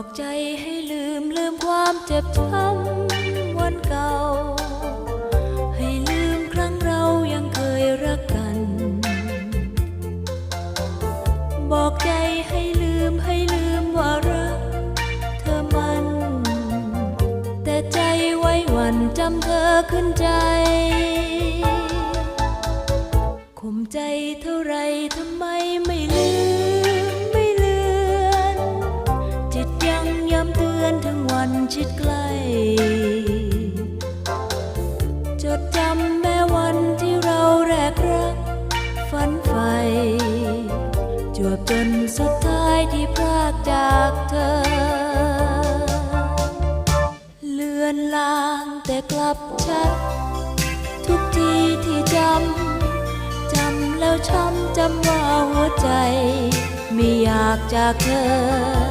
บอกใจให้ลืมลืมความเจ็บช้ำวันเก่า ให้ลืมครั้งเรายังเคยรักกัน บอกใจให้ลืมให้ลืมว่ารักเธอมัน แต่ใจไว้หวันจำเธอขึ้นใจข่มใจเท่าไรทำไม ชิดใกล้ จดจำแม้วันที่เราแรกรัก ฝันใฝ่จวบจนสุดท้ายที่พรากจากเธอ เลือนลางแต่กลับชัด ทุกทีที่จำ จำแล้วช้ำจำว่าหัวใจ ไม่อยากจากเธอ